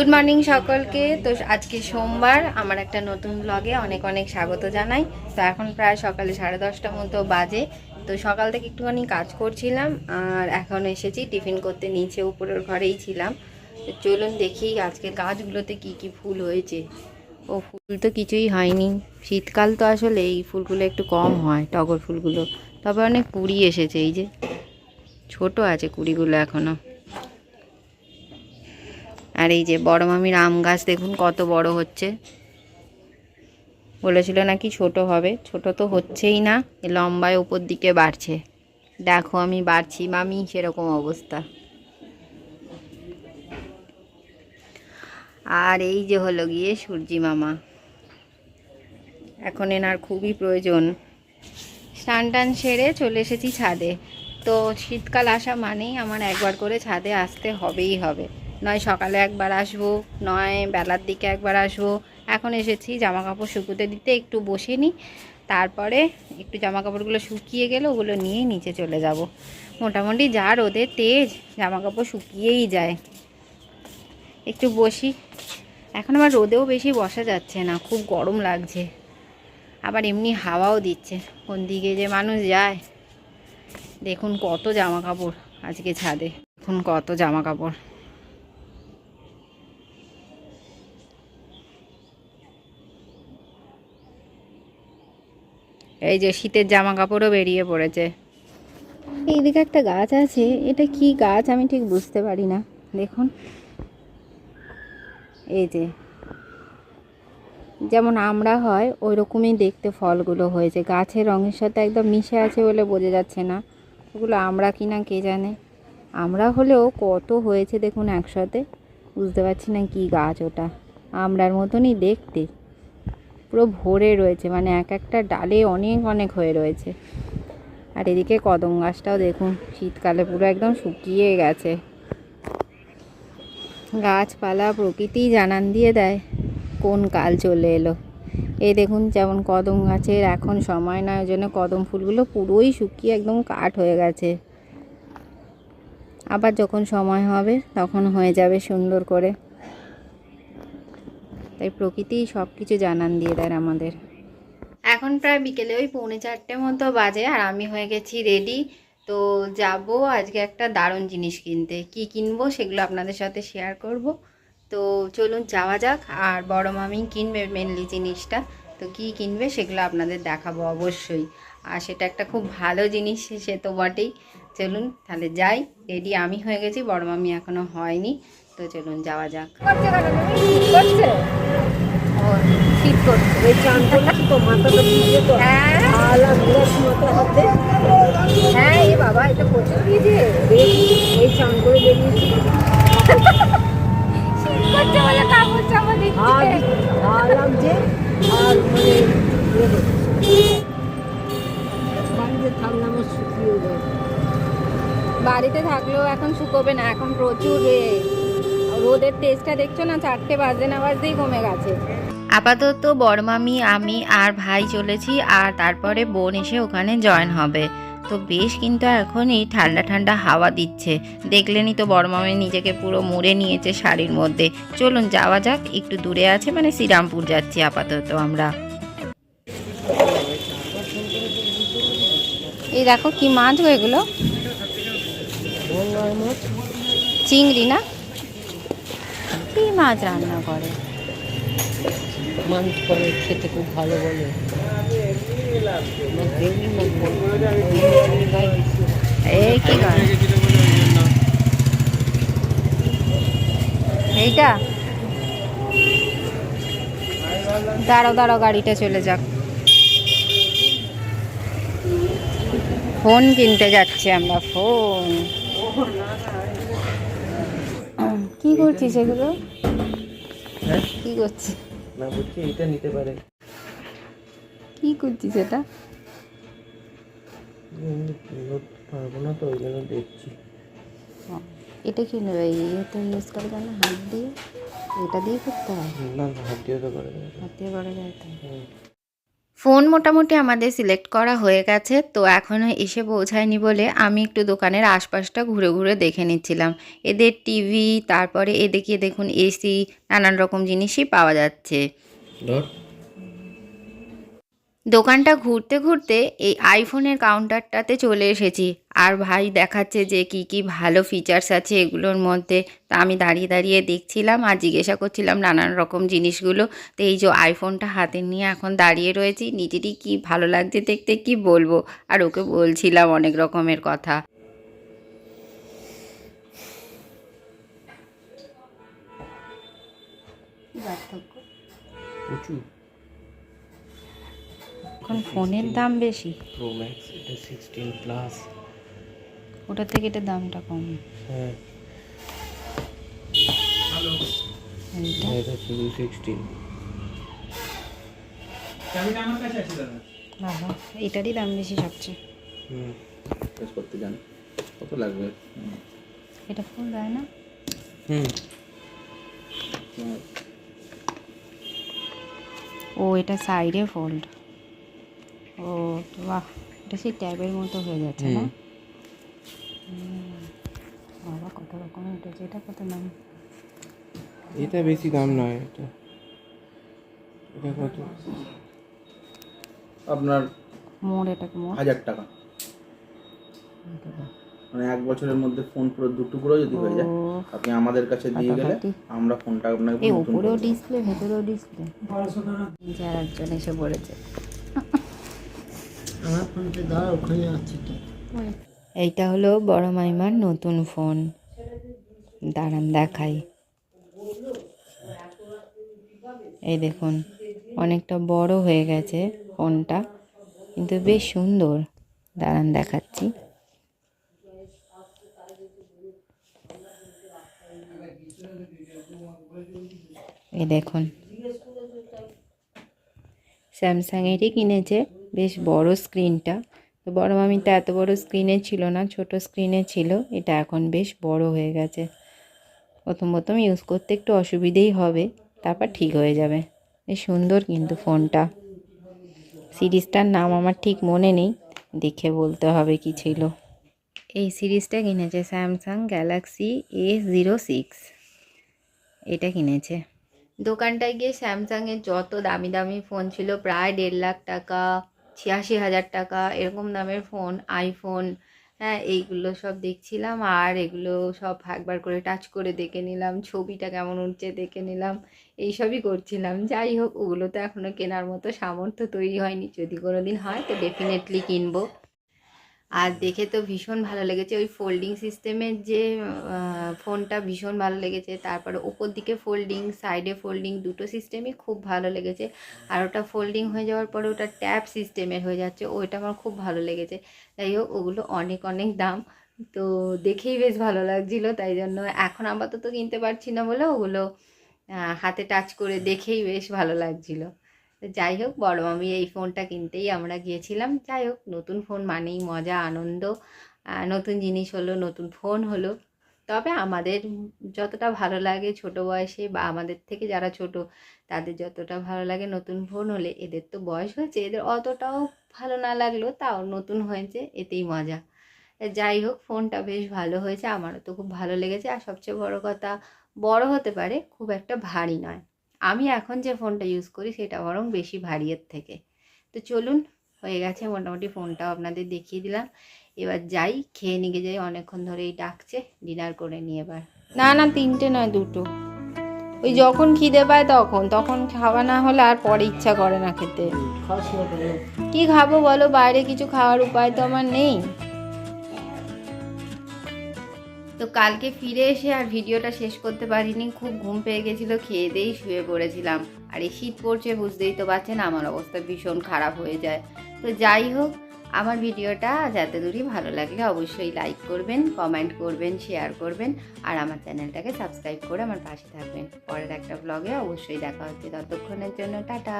Good morning সকলকে। তো আজকে সোমবার, আমার একটা নতুন ব্লগে অনেক অনেক স্বাগত জানাই। তো এখন প্রায় সকালে সাড়ে দশটার মতো বাজে। তো সকাল থেকে একটুখানি কাজ করছিলাম, আর এখন এসেছি টিফিন করতে নিচে উপরের ঘরেই ছিলাম। তো চলুন দেখি আজকে গাছগুলোতে কি কি ফুল হয়েছে। ও, ফুল তো কিছুই হয়নি। শীতকাল তো আসলে এই ফুলগুলো একটু কম হয়, টগর ফুলগুলো। তবে অনেক কুড়ি এসেছে, এই যে ছোট আছে কুড়িগুলো এখনও। আর এই যে বড় মামির আম গাছ দেখুন কত বড় হচ্ছে। বলেছিল নাকি ছোট হবে, ছোট তো হচ্ছেই না লম্বায় উপর দিকে বাড়ছে। দেখো আমি বাড়ছি মামি, সেরকম অবস্থা। আর এই যে হলো গিয়ে সূর্যি মামা। এখন এনার খুবই প্রয়োজন। স্নান টান সেরে চলে এসেছি ছাদে। তো শীতকাল আসা মানেই আমার একবার করে ছাদে আসতে হবেই হবে। নয় সকালে একবার আসব, নয় বেলার দিকে একবার আসব। এখন এসেছি জামা কাপড় শুকুতে দিতে, একটু বসে নিই। তারপরে একটু জামা কাপড়গুলো শুকিয়ে গেলে ওগুলো নিয়ে নিচে চলে যাব। মোটামুটি যা রোদের তেজ জামা কাপড় শুকিয়েই যায়। একটু বসি। এখন আবার রোদেও বেশি বসা যাচ্ছে না, খুব গরম লাগছে। আবার এমনি হাওয়াও দিচ্ছে, কোন দিকে যে মানুষ যায়। দেখুন কত জামা কাপড় আজকে ছাদে, দেখুন কত জামা কাপড় এই যে শীতের জামা কাপড়ও বেরিয়ে পড়েছে। এইদিকে একটা গাছ আছে, এটা কি গাছ আমি ঠিক বুঝতে পারি না। দেখুন। এই যে। যেমন আমরা হয় ওই রকমই দেখতে ফলগুলো হয়েছে। গাছের রঙের সাথে একদম মিশে আছে বলে বোঝা যাচ্ছে না। ওগুলো আমরা কি না কে জানে? আমরা হলেও কত হয়েছে দেখুন একসাথে। বুঝতে পারছি না কি গাছ ওটা। আমরার মতনই দেখতে। পুরো ভরে রয়েছে মানে এক একটা ডালে অনেক অনেক হয়ে রয়েছে। আর এদিকে কদম গাছটাও দেখুন, শীতকালে পুরো একদম শুকিয়ে গেছে। গাছপালা প্রকৃতি জানান দিয়ে দেয়, কোন কাল চলে এলো। এই দেখুন যেমন কদম গাছের এখন সময় নয় ওই জন্য কদম ফুলগুলো পুরোই শুকিয়ে একদম কাঠ হয়ে গেছে। আবার যখন সময় হবে, তখন হয়ে যাবে সুন্দর করে। তাই প্রকৃতি সব কিছু জানান দিয়ে দেয় আমাদের। এখন প্রায় বিকেলে ওই পৌনে চারটে মতো বাজে আর আমি হয়ে গেছি রেডি তো যাব আজকে একটা দারুণ জিনিস কিনতে। কি কিনবো সেগুলো আপনাদের সাথে শেয়ার করব। তো চলুন যাওয়া যাক। আর বড় মামি কিনবে মেনলি জিনিসটা। তো কি কিনবে সেগুলো আপনাদের দেখাবো অবশ্যই। আর সেটা একটা খুব ভালো জিনিস সে তো বটেই। চলুন তাহলে যাই। রেডি আমি হয়ে গেছি বড় মামি এখনও হয়নি। তো চলুন যাওয়া যাক। হ্যাঁ এ বাবা এটা বাড়িতে শুকিয়ে বাড়িতে থাকলেও এখন শুকোবে না, এখন প্রচুর রোদের তেজটা দেখছ না? চারটে বাজতে না, বাজতেই কমে গেছে। আপাতত বড়মামি, আমি আর ভাই চলেছি আর তারপরে বোন এসে ওখানে জয়েন হবে। তো বেশ কিন্তু এখনই ঠান্ডা ঠান্ডা হাওয়া দিচ্ছে। দেখলেনই তো বড়মামি নিজেকে পুরো মুড়ে নিয়েছে শাড়ির মধ্যে। চলুন, যাওয়া যাক, একটু দূরে আছে মানে শ্রীরামপুর যাচ্ছি আপাতত আমরা। এই দেখো কি মাছ গো এগুলো। চিংড়ি না? কি মাছ রান্না করে? মাছ করে খেতে খুব ভালো বলে। এই কি এইটা? দাঁড়ো দাঁড়ো গাড়িটা চলে যাক। ফোন কিনতে যাচ্ছি আমরা ফোন। কি করছিস এগুলো? হ্যাঁ? কি করছিস? না বলছি এটা নিতে পারে। কি করছিস এটা? পারব না তো ওই জন্য দেখছি এটা কি নেবে? ইয়েতে ইউজ করে কেন হাত দিয়ে? এটা দিয়ে করতে হয়? না হাত দিয়ে তো করে। হাত দিয়ে করা যায় তো? ফোন মোটামুটি আমাদের সিলেক্ট করা হয়ে গেছে, তো এখনও এসে পৌঁছায়নি বলে আমি একটু দোকানের আশপাশটা ঘুরে ঘুরে দেখে নিচ্ছিলাম। এদের টিভি, তারপরে এদিকে দেখুন এসি, নানান রকম জিনিসই পাওয়া যাচ্ছে। দোকানটা ঘুরতে ঘুরতে এই আইফোনের কাউন্টারটাতে চলে এসেছি। আর ভাই দেখাচ্ছে যে কি কি ভালো ফিচার্স আছে এগুলোর মধ্যে। তা আমি দাঁড়িয়ে দাঁড়িয়ে দেখছিলাম আর জিজ্ঞাসা করছিলাম নানান রকম জিনিসগুলো। তো এই যে আইফোনটা হাতে নিয়ে এখন দাঁড়িয়ে রয়েছি। নিজেরই কি ভালো লাগছে দেখতে কি বলব? আর ওকে বলছিলাম অনেক রকমের কথা। প্রচুর। এখন ফোনের দাম বেশি। প্রো ম্যাক্স এটা সিক্সটিন প্লাস ওটার থেকে এটার দামটা কম। হ্যাঁ। এইটা। এটা শুধু সিক্সটিন বাবা এটারই দাম বেশি সবচেয়ে। হুম। করতে যান। কত লাগবে? এটা ফুল দেয় না? হুম। ও এটা সাইডে ফোল্ড ও বাহ এটা সেই ট্যাবের মতো হয়ে যাচ্ছে না। বাবা কত রকমের উঠেছে এটা কত দাম? এটা বেশি দাম নয় এটা। এটা কত? আপনার মোড় এটাকে মোড়? হাজার টাকা। মানে এক বছরের মধ্যে ফোন পুরো দু টুকরো যদি হয়ে যায় আপনি আমাদের কাছে দিয়ে গেলে আমরা ফোনটা আপনাকে এই উপরেও ডিসপ্লে ভেতরেও ডিসপ্লে যার একজন এসে পড়েছে এইটা হলো বড় মাইমার নতুন ফোন। দাঁড়ান দেখাই। এই দেখুন, অনেকটা বড় হয়ে গেছে ফোনটা, কিন্তু বেশ সুন্দর। দাঁড়ান দেখাচ্ছি। এই দেখুন, স্যামসাংয়েরই কিনেছে বেশ বড় স্ক্রিনটা। তো বড় মামিটা এত বড় স্ক্রিনে ছিল না, ছোট স্ক্রিনে ছিল, এটা এখন বেশ বড় হয়ে গেছে। প্রথম প্রথম ইউজ করতে একটু অসুবিধেই হবে, তারপর ঠিক হয়ে যাবে। বেশ সুন্দর কিন্তু ফোনটা। সিরিজটার নাম আমার ঠিক মনে নেই, দেখে বলতে হবে কি ছিল। এই সিরিজটা কিনেছে Samsung Galaxy A zero six এটা কিনেছে। দোকানটায় গিয়ে স্যামসাংয়ের যত দামি দামি ফোন ছিল, প্রায় দেড় লাখ টাকা ছিয়াশি হাজার টাকা, এরকম দামের ফোন আইফোন হ্যাঁ এইগুলো সব দেখছিলাম। আর এগুলো সব একবার করে টাচ করে দেখে নিলাম, ছবিটা কেমন উঠছে দেখে নিলাম এই সবই করছিলাম। যাই হোক, ওগুলো তো এখনও কেনার মতো সামর্থ্য তৈরি হয়নি। যদি কোনো দিন হয়, তো ডেফিনেটলি কিনবো। আর দেখে তো ভীষণ ভালো লেগেছে। ওই ফোল্ডিং সিস্টেমের যে ফোনটা ভীষণ ভালো লেগেছে। তারপরে ওপর দিকে ফোল্ডিং সাইডে ফোল্ডিং দুটো সিস্টেমই খুব ভালো লেগেছে। আর ওটা ফোল্ডিং হয়ে যাওয়ার পরে ওটা ট্যাপ সিস্টেমের হয়ে যাচ্ছে। ওইটা আমার খুব ভালো লেগেছে। যাই হোক, ওগুলো অনেক অনেক দাম। তো দেখেই বেশ ভালো লাগছিল। তাই জন্য এখন আপাতত কিনতে পারছি না বলে ওগুলো হাতে টাচ করে দেখেই বেশ ভালো লাগছিল। যাই হোক, বড় মামি এই ফোনটা কিনতেই আমরা গিয়েছিলাম। যাই হোক, নতুন ফোন মানেই মজা, আনন্দ নতুন জিনিস হলো, নতুন ফোন হলো। তবে আমাদের যতটা ভালো লাগে ছোট বয়সে বা আমাদের থেকে যারা ছোট, তাদের যতটা ভালো লাগে নতুন ফোন হলে এদের তো বয়স হয়েছে, এদের অতটাও ভালো না লাগল তাও নতুন হয়েছে, এতেই মজা। যাই হোক, ফোনটা বেশ ভালো হয়েছে, আমারও তো খুব ভালো লেগেছে। আর সবচেয়ে বড় কথা, বড় হতে পারে খুব একটা ভারী নয়। আমি এখন যে ফোনটা ইউজ করি সেটা বরং বেশি ভারী এর থেকে। তো চলুন হয়ে গেছে মোটামুটি ফোনটাও আপনাদের দেখিয়ে দিলাম। এবার যাই খেয়ে নিয়ে যাই অনেকক্ষণ ধরেই ডাকছে ডিনার করে নিয়ে এবার। না না তিনটে নয় দুটো। ওই যখন খিদে পায় তখন তখন খাওয়া না হলে আর পরে ইচ্ছা করে না খেতে। কি খাব বলো বাইরে কিছু খাওয়ার উপায় তো আমার নেই। তো কালকে ফিরে এসে আর ভিডিওটা শেষ করতে পারিনি, খুব ঘুম পেয়ে গেছিল, খেয়ে দিয়েই শুয়ে পড়েছিলাম। আর এই শীত পড়ছে, বুঝতেই তো পারছেন, আমার অবস্থা ভীষণ খারাপ হয়ে যায়। তো যাই হোক, আমার ভিডিওটা যাতে দূরই ভালো লাগলে অবশ্যই লাইক করবেন কমেন্ট করবেন শেয়ার করবেন, আর আমার চ্যানেলটাকে সাবস্ক্রাইব করে আমার পাশে থাকবেন। পরের একটা ব্লগে অবশ্যই দেখা হচ্ছে। ততক্ষণের জন্য টাটা।